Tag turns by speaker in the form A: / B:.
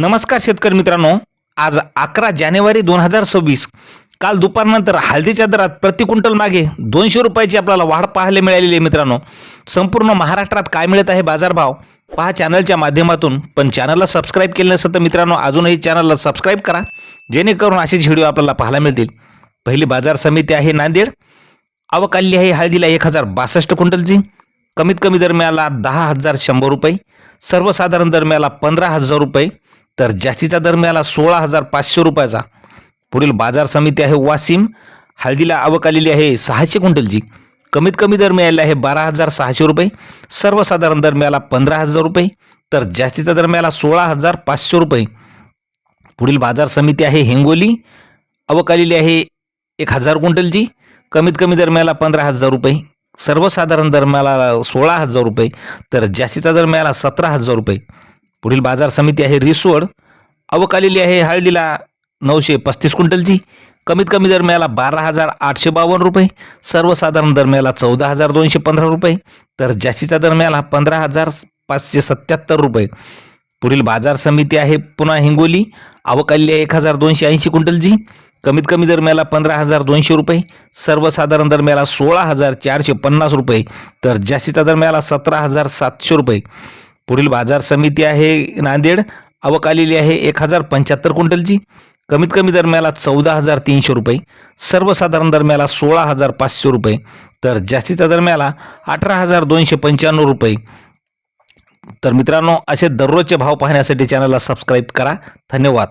A: नमस्कार शेतकरी मित्रांनो. आज अकरा जानेवारी दोन हजार सव्वीस. काल दुपारनंतर हळदीच्या दरात प्रति क्विंटल मागे दोनशे रुपयाची आपल्याला वाढ पाहायला मिळालेली आहे मित्रांनो. संपूर्ण महाराष्ट्रात काय मिळत आहे बाजारभाव? पहा चॅनलच्या माध्यमातून. पण चॅनलला सबस्क्राईब केलं नसेल तर मित्रांनो अजूनही चॅनलला सबस्क्राईब करा. जेणेकरून असेच व्हिडिओ आपल्याला पाहायला मिळतील. पहिली बाजार समिती आहे नांदेड. आवक आहे हळदीला एक हजार बासष्ट क्विंटलची. कमीत कमी दरम्याला दहा हजार शंभर रुपये. सर्वसाधारण दरम्याला पंधरा हजार रुपये. तर जास्तीचा दरम्याला सोळा हजार पाचशे रुपयाचा. पुढील बाजार समिती आहे वासिम हळदीला आवक आलेली आहे सहाशे क्विंटलची. कमीत कमी दर मिळालेला आहे बारा हजार सहाशे रुपये. सर्वसाधारण दरम्याला पंधरा हजार रुपये. तर जास्तीचा दरम्याला सोळा हजार पाचशे रुपये. पुढील बाजार समिती आहे हिंगोली. आवक आलेली आहे एक हजार क्विंटलची. कमीत कमी दरम्याला पंधरा हजार रुपये. सर्वसाधारण दरम्याला सोळा हजार रुपये. तर जास्तीचा दरम्याला सतरा हजार रुपये. पुढील बाजार समिती आहे रिसोड. आवक आलेली आहे हळदीला नऊशे पस्तीस क्विंटलची. कमीत कमी दरम्याला बारा हजार आठशे बावन्न रुपये. सर्वसाधारण दरम्याला चौदा हजार दोनशे पंधरा रुपये. तर जास्तीच्या दरम्याला पंधरा हजार पाचशे सत्याहत्तर रुपये. पुढील बाजार समिती आहे पुन्हा हिंगोली. आवक आलेली आहे एक हजार दोनशे ऐंशी क्विंटलची. कमीत कमी दरम्याला पंधरा हजार दोनशे रुपये. सर्वसाधारण दरम्याला सोळा हजार चारशे पन्नास रुपये. तर जास्तीच्या दरम्याला सतरा हजार सातशे रुपये. पुढील बाजार समिती आहे नांदेड. आवक आलेली आहे एक हजार पंच्याहत्तर क्विंटलची. कमीत कमी दरम्याला चौदा हजार तीनशे रुपये. सर्वसाधारण दरम्याला सोळा हजार पाचशे रुपये. तर जास्तीच्या दरम्याला अठरा हजार दोनशे पंच्याण्णव रुपये. तर मित्रांनो असे दररोजचे भाव पाहण्यासाठी चॅनलला सबस्क्राईब करा. धन्यवाद.